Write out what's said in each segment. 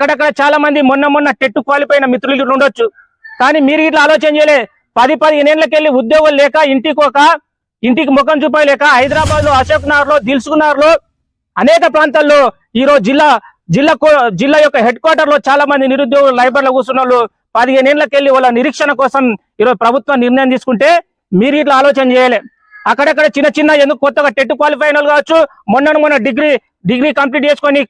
అక్కడక్కడ చాలా మంది మొన్న మొన్న టెట్ క్వాలిఫై మిత్రులు ఉండొచ్చు. కానీ మీరు ఇట్లా ఆలోచన చేయలే. పది పదిహేను వెళ్ళి ఉద్యోగం లేక ఇంటికి ఒక ఇంటికి ముఖం చూపలేక హైదరాబాద్లో అశోక్ నగర్లో దిల్సుకునగర్లో అనేక ప్రాంతాల్లో ఈ రోజు జిల్లా జిల్లా కో- జిల్లా యొక్క హెడ్ క్వార్టర్లో చాలా మంది నిరుద్యోగులు లైబ్రరీలో కూర్చున్న వాళ్ళు పదిహేను వెళ్ళి వాళ్ళ నిరీక్షణ కోసం ఈరోజు ప్రభుత్వం నిర్ణయం తీసుకుంటే మీరు ఇట్లా ఆలోచన చేయలే. అక్కడక్కడ చిన్న చిన్న ఎందుకు కొత్తగా టెట్ క్వాలిఫై కావచ్చు మొన్న మొన్న డిగ్రీ డిగ్రీ కంప్లీట్ చేసుకొని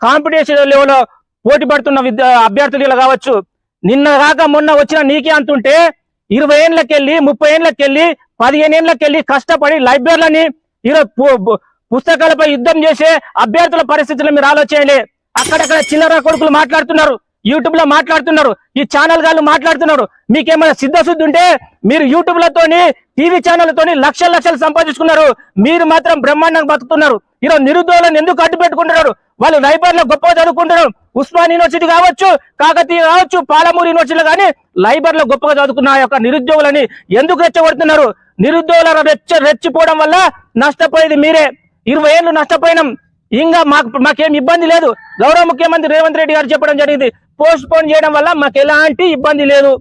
కాంపిటీషన్ లెవెల్లో పోటీ పడుతున్న అభ్యర్థులు ఇలా కావచ్చు. నిన్న కాక మొన్న వచ్చిన నీకే అంటుంటే ఇరవై ఏళ్ళకెళ్ళి ముప్పై ఏళ్ళకెళ్ళి పదిహేను ఏళ్ళకెళ్ళి కష్టపడి లైబ్రరీలని ఈరోజు పు- పుస్తకాలపై యుద్ధం చేసే అభ్యర్థుల పరిస్థితులు మీరు ఆలోచనలే అక్కడక్కడ చిల్లర కొడుకులు మాట్లాడుతున్నారు. యూట్యూబ్లో మాట్లాడుతున్నారు. ఈ ఛానల్ గాళ్ళు మాట్లాడుతున్నారు. మీకేమైనా సిద్ధశుద్ధి ఉంటే మీరు యూట్యూబ్ లతోని టీవీ ఛానళ్ళతోని లక్షల లక్షలు సంపాదించుకున్నారు. మీరు మాత్రం బ్రహ్మాండంగా బతుకుతున్నారు. ఈరోజు నిరుద్యోగులను ఎందుకు అడ్డు పెట్టుకుంటున్నారు వాళ్ళు లైబ్రరీలో గొప్ప చదువుకుంటున్నారు. ఉస్మాన్ యూనివర్సిటీ కావచ్చు కాకతీయ కావచ్చు పాలమూరు యూనివర్సిటీలు కానీ లైబ్రరీలో గొప్పగా చదువుకున్న యొక్క నిరుద్యోగులని ఎందుకు రెచ్చగొడుతున్నారు? నిరుద్యోగుల రెచ్చ రెచ్చిపోవడం వల్ల నష్టపోయేది మీరే. ఇరవై ఏళ్ళు నష్టపోయినాం. ఇంకా మాకు మాకేం ఇబ్బంది లేదు. గౌరవ ముఖ్యమంత్రి రేవంత్ రెడ్డి గారు చెప్పడం జరిగింది. పోస్ట్ పోన్ చేయడం వల్ల మాకు ఎలాంటి ఇబ్బంది లేదు.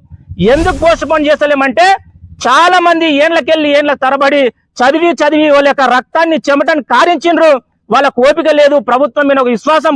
ఎందుకు పోస్ట్ పోన్ చేస్తలేమంటే చాలా మంది ఏండ్లకెళ్ళి ఏండ్ల తరబడి చదివి చదివి వాళ్ళ యొక్క రక్తాన్ని చెమటని కారించిండ్రు. వాళ్ళకు ఓపిక లేదు. ప్రభుత్వం మీద ఒక విశ్వాసం